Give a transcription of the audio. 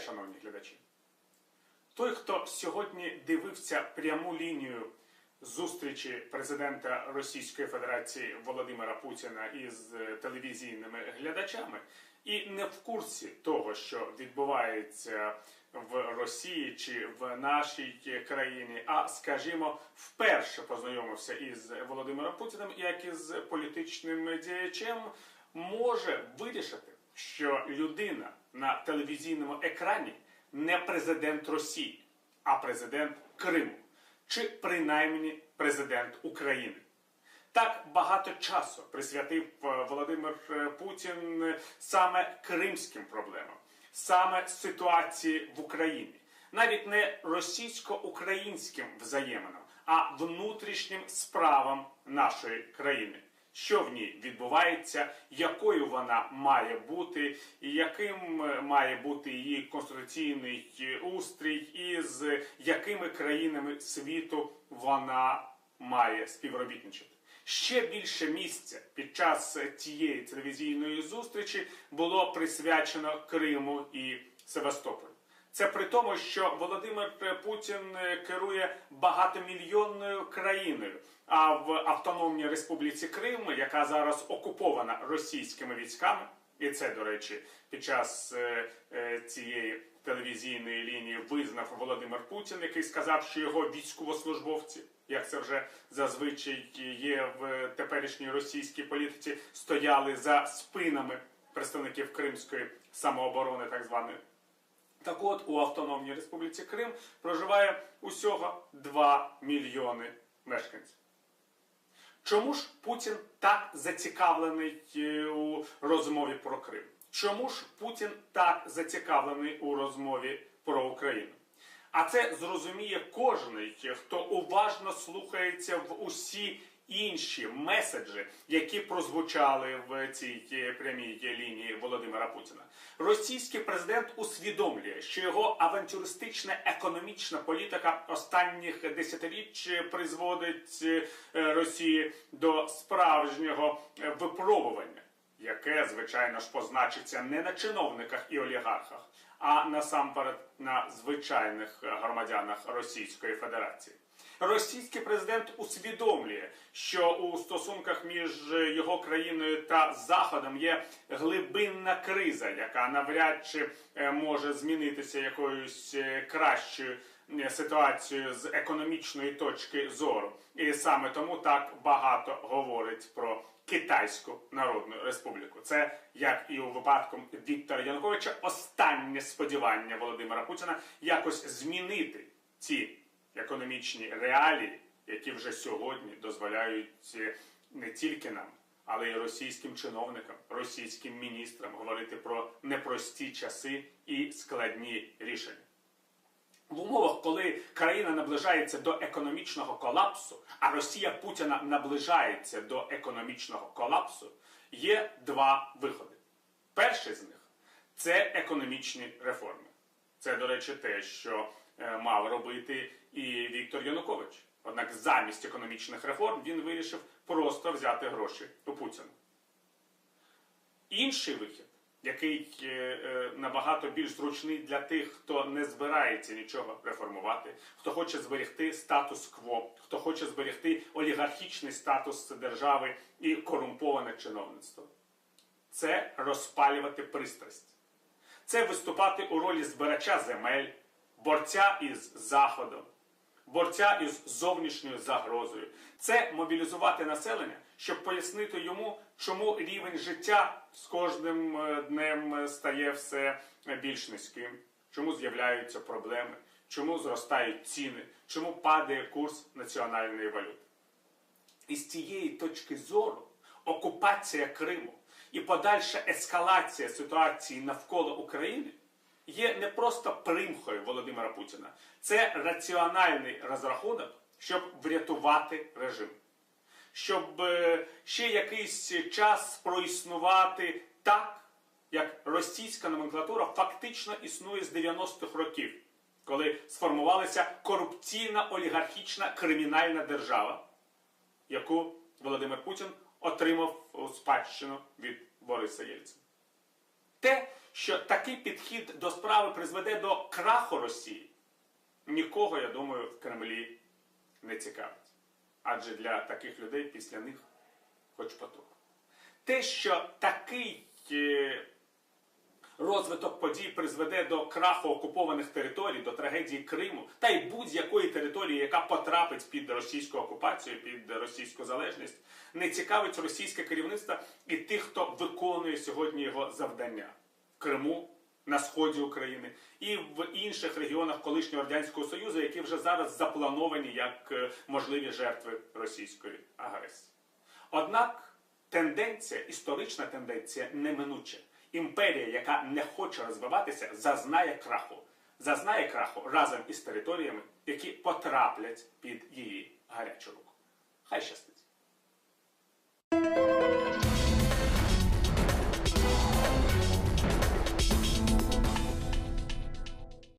шановні глядачі. Той, хто сьогодні дивився пряму лінію зустрічі президента Російської Федерації Володимира Путіна із е, телевізійними глядачами, і не в курсі того, що відбувається в Росії чи в нашій країні, а скажімо, вперше познайомився із Володимиром Путіним як із політичним діячем, може вирішити, що людина на телевізійному екрані не президент Росії, а президент Криму, чи принаймні президент України. Так багато часу присвятив е, Володимир е, Путін е, саме кримським проблемам, саме ситуації в Україні, навіть не російсько-українським взаєминам, а внутрішнім справам нашої країни. Що в ній відбувається, якою вона має бути, і яким е, має бути її конституційний е, устрій, і з якими країнами світу вона має співробітничати. Ще більше місця під час тієї телевізійної зустрічі було присвячено Криму і Севастополю. Це при тому, що Володимир Путін е, керує багатомільйонною країною. А в Автономній Республіці Крим, яка зараз окупована російськими військами, і це, до речі, під час е, е, цієї телевізійної лінії визнав Володимир Путін, який сказав, що його військовослужбовці, як це вже зазвичай є в теперішній російській політиці, стояли за спинами представників Кримської самооборони, так званої. Так от у Автономній Республіці Крим проживає усього 2 мільйони мешканців. Чому ж Путін так зацікавлений е, у розмові про Крим? Чому ж Путін так зацікавлений у розмові про Україну? А це зрозуміє кожен, хто уважно слухається в усі інші меседжі, які прозвучали в цій е, прямій лінії Володимира Путіна. Російський президент усвідомлює, що його авантюристична економічна політика останніх призводить е, Росії до справжнього е, випробування. Яке, звичайно ж, позначиться не на чиновниках і олігархах, а насамперед на звичайних громадянах Російської Федерації. Російський президент усвідомлює, що у стосунках між його країною та Заходом є глибинна криза, яка навряд чи е, може змінитися якоюсь е, кращою е, ситуацією з економічної точки зору. І саме тому так багато говорить про Китайську Народну Республіку. Це як і у випадку Віктора Януковича, останнє сподівання Володимира Путіна якось змінити ці економічні реалії, які вже сьогодні дозволяють не тільки нам, але й російським чиновникам, російським міністрам говорити про непрості часи і складні рішення. В умовах, коли країна наближається до економічного колапсу, а Росія Путіна наближається до економічного колапсу, є два виходи. Перший з них це економічні реформи. Це, до речі, те, що е, мав робити і Віктор Янукович. Однак замість економічних реформ він вирішив просто взяти гроші у Путіна. Інший вихід, який е, е, набагато більш зручний для тих, хто не збирається нічого реформувати, хто хоче зберегти статус-кво, хто хоче зберегти олігархічний статус держави і корумповане чиновництво, це розпалювати пристрасть. Це виступати у ролі збирача земель, борця із Заходом, борця із зовнішньою загрозою. Це мобілізувати населення, щоб пояснити йому, чому рівень життя з кожним е, днем стає все більш низьким, чому з'являються проблеми, чому зростають ціни, чому падає курс національної валюти. І з цієї точки зору окупація Криму і подальша ескалація ситуації навколо України є не просто примхою Володимира Путіна, це раціональний розрахунок, щоб врятувати режим, щоб е, ще якийсь час проіснувати так, як російська номенклатура фактично існує з 90-х років, коли сформувалася корупційна олігархічна кримінальна держава, яку Володимир Путін отримав у спадщину від Бориса Єльцина. Те, що такий підхід до справи призведе до краху Росії, нікого, я думаю, в Кремлі не цікавить. Адже для таких людей після них хоч потоп. Те, що такий е, розвиток подій призведе до краху окупованих територій, до трагедії Криму та й будь-якої території, яка потрапить під російську окупацію, під російську залежність, не цікавить російське керівництво і тих, хто виконує сьогодні його завдання Криму. На сході України і в інших регіонах колишнього радянського союзу, які вже зараз заплановані як е, можливі жертви російської агресії. Однак тенденція, історична тенденція неминуча. Імперія, яка не хоче розвиватися, зазнає краху. Зазнає краху разом із територіями, які потраплять під її гарячу руку. Хай щастить.